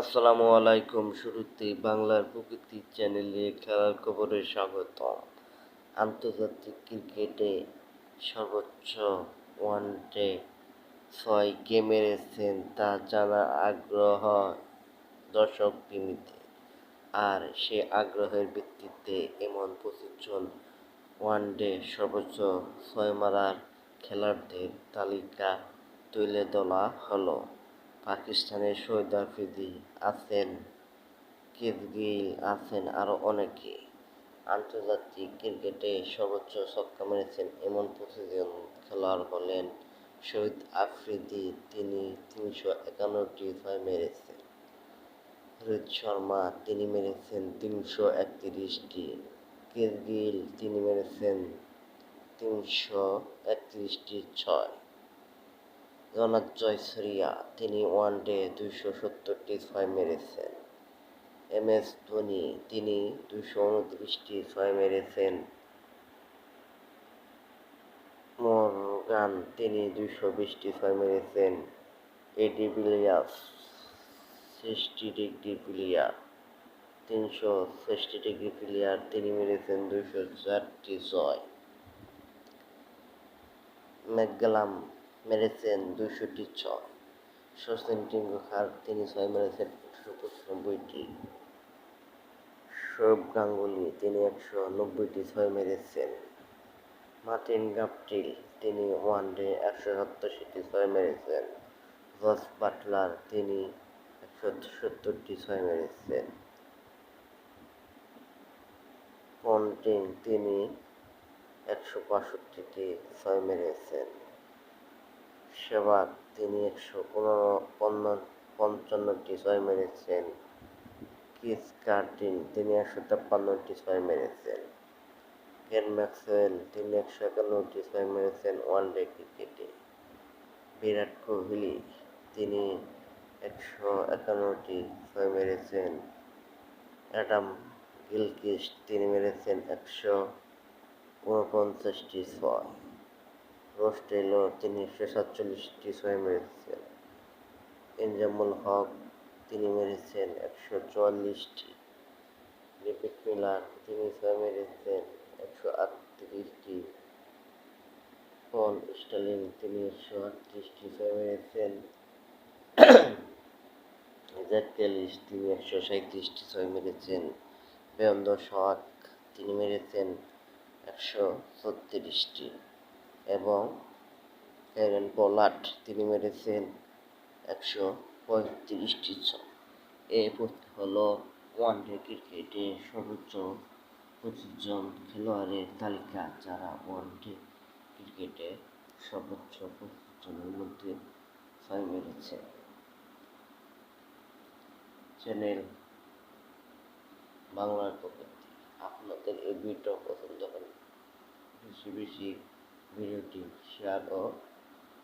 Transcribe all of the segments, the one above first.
আসসালামু আলাইকুম শুরুতেই বাংলার প্রকৃতি চ্যানেলে খেলার খবরে স্বাগত আন্তর্জাতিক ক্রিকেটে সর্বোচ্চ ওয়ানডে ছয় কে মেরেছেন তা জানার আগ্রহ দর্শক প্রেমীদের আর সে আগ্রহের ভিত্তিতে এমন পঁচিশ জন ওয়ানডে সর্বোচ্চ ছয় মারার খেলোয়াড়দের তালিকা তুলে ধরা হলো। পাকিস্তানের শহীদ আফ্রিদি আছেন কেস গেইল আছেন আরও অনেকে। আন্তর্জাতিক ক্রিকেটে সর্বোচ্চ ছক্কা মেরেছেন এমন পঁচিশ জন খেলোয়াড় হলেন শহীদ আফ্রিদি তিনি তিনশো একান্নটি ছয় মেরেছেন। রোহিত শর্মা, তিনি মেরেছেন তিনশো একত্রিশটি। কেস গেইল তিনি মেরেছেন তিনশো একত্রিশটি ছয়। রনাথ জয়সরিয়া, তিনি ওয়ানডে দুইশো সত্তরটি ছয় মেরেছেন। এম এস ধোনি, তিনি দুইশো উনত্রিশটি ছয় মেরেছেন। মর্গান, তিনি দুইশো বিশটি ছয় মেরেছেন। এডি বিলিয়াস ষষ্টি ডিগ্রি প্লেয়ার, তিনশো ষষ্টি ডিগ্রি প্লেয়ার, তিনি মেরেছেন দুইশো চারটি ছয়। ম্যাকগালাম মেরেছেন দুইশোটি ছয় সচিন টেন্ডুলকার তিনি ছয় মেরেছেন একশো পঁচানব্বইটি। সৌরভ গাঙ্গুলি, তিনি একশো নব্বইটি ছয় মেরেছেন। মার্টিন গাপটিল, তিনি ওয়ানডে একশো সপ্তাশিটি ছয় মেরেছেন। জস বাটলার, তিনি একশো সত্তরটি ছয় মেরেছেন। পন্টিং, তিনি একশো বাষট্টিটি ছয় মেরেছেন। সেবাগ তিনি একশো পনেরো পঞ্চান্নটি ছয় মেরেছেন। কিস কার্টিন, তিনি একশো তেপ্পান্নটি ছয় মেরেছেন। কেন ম্যাক্সওয়েল, তিনি একশো একান্নটি ছয় মেরেছেন ওয়ান ডে ক্রিকেটে। বিরাট কোহলি, তিনি একশো একান্নটি ছয় মেরেছেন। অ্যাডাম গিলকিস্ট তিনি মেরেছেন একশো উনপঞ্চাশটি ছয়। রোস টেইলর তিনি একশো সাতচল্লিশটি ছয় মেরেছেন। এনজামুল হক, তিনি মেরেছেন একশো চুয়াল্লিশটি। রিপিট মিলার, তিনি ছয় মেরেছেন একশো আটত্রিশটি। পল স্টালিন তিনি একশো আটত্রিশটি ছয় মেরেছেন। জ্যাক ক্যালিস তিনি একশো সাঁত্রিশটি ছয় মেরেছেন। বেয়ন্দ শক তিনি মেরেছেন একশো ছত্রিশটি। এবং এরেন পোলাট তিনি মেরেছেন একশো পঁয়ত্রিশটি এই হলো ওয়ানডে ক্রিকেটে সর্বোচ্চ পঁচিশজন খেলোয়াড়ের তালিকা, যারা ওয়ানডে ক্রিকেটে সর্বোচ্চ পঁচিশ জনের মধ্যে ছয় মেরেছে। চ্যানেল বাংলার প্রকৃতি, আপনাদের এই ভিডিও পছন্দ হলে বেশি বেশি ভিডিওটি শেয়ার ও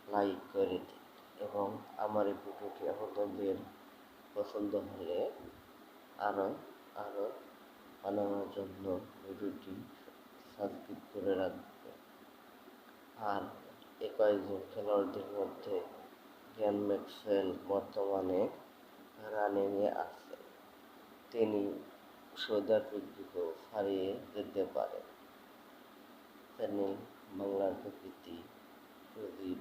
লাইক করে দিন এবং আমার এই ভিডিওটি আপনাদের পছন্দ হলে আরও আরও বানানোর জন্য ভিডিওটি সাবস্ক্রাইব করে রাখবেন। আর এ কয়েকজন খেলোয়াড়দের মধ্যে জ্ঞান ম্যাক্সওয়েল বর্তমানে রানিংয়ে আছে। তিনি সৌদি আফ্রিকাকেও হারিয়ে যেতে পারেন। চ্যানেল বাংলার প্রকৃতি প্রদীপ